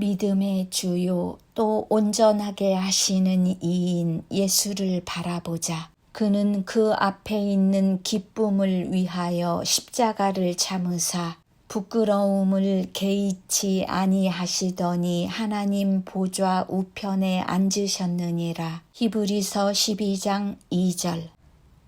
믿음의 주요 또 온전하게 하시는 이인 예수를 바라보자. 그는 그 앞에 있는 기쁨을 위하여 십자가를 참으사 부끄러움을 개의치 아니하시더니 하나님 보좌 우편에 앉으셨느니라. 히브리서 12장 2절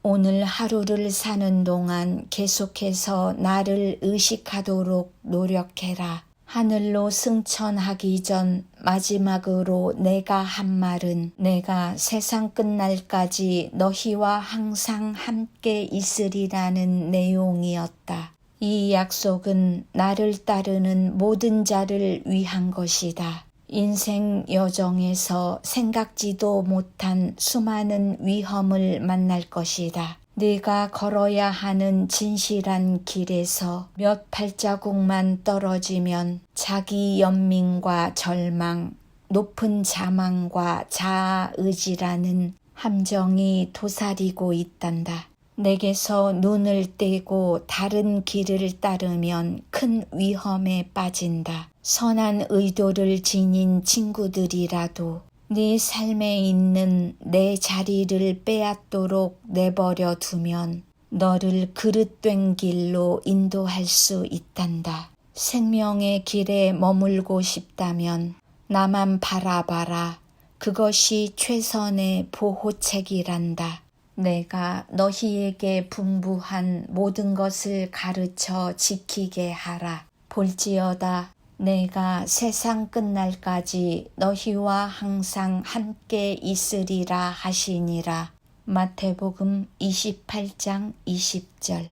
오늘 하루를 사는 동안 계속해서 나를 의식하도록 노력해라. 하늘로 승천하기 전 마지막으로 내가 한 말은 내가 세상 끝날까지 너희와 항상 함께 있으리라는 내용이었다. 이 약속은 나를 따르는 모든 자를 위한 것이다. 인생 여정에서 생각지도 못한 수많은 위험을 만날 것이다. 네가 걸어야 하는 진실한 길에서 몇 발자국만 떨어지면 자기 연민과 절망, 높은 자망과 자아의지라는 함정이 도사리고 있단다. 내게서 눈을 떼고 다른 길을 따르면 큰 위험에 빠진다. 선한 의도를 지닌 친구들이라도 네 삶에 있는 내 자리를 빼앗도록 내버려 두면 너를 그릇된 길로 인도할 수 있단다. 생명의 길에 머물고 싶다면 나만 바라봐라. 그것이 최선의 보호책이란다. 내가 너희에게 분부한 모든 것을 가르쳐 지키게 하라. 볼지어다 내가 세상 끝날까지 너희와 항상 함께 있으리라 하시니라. 마태복음 28장 20절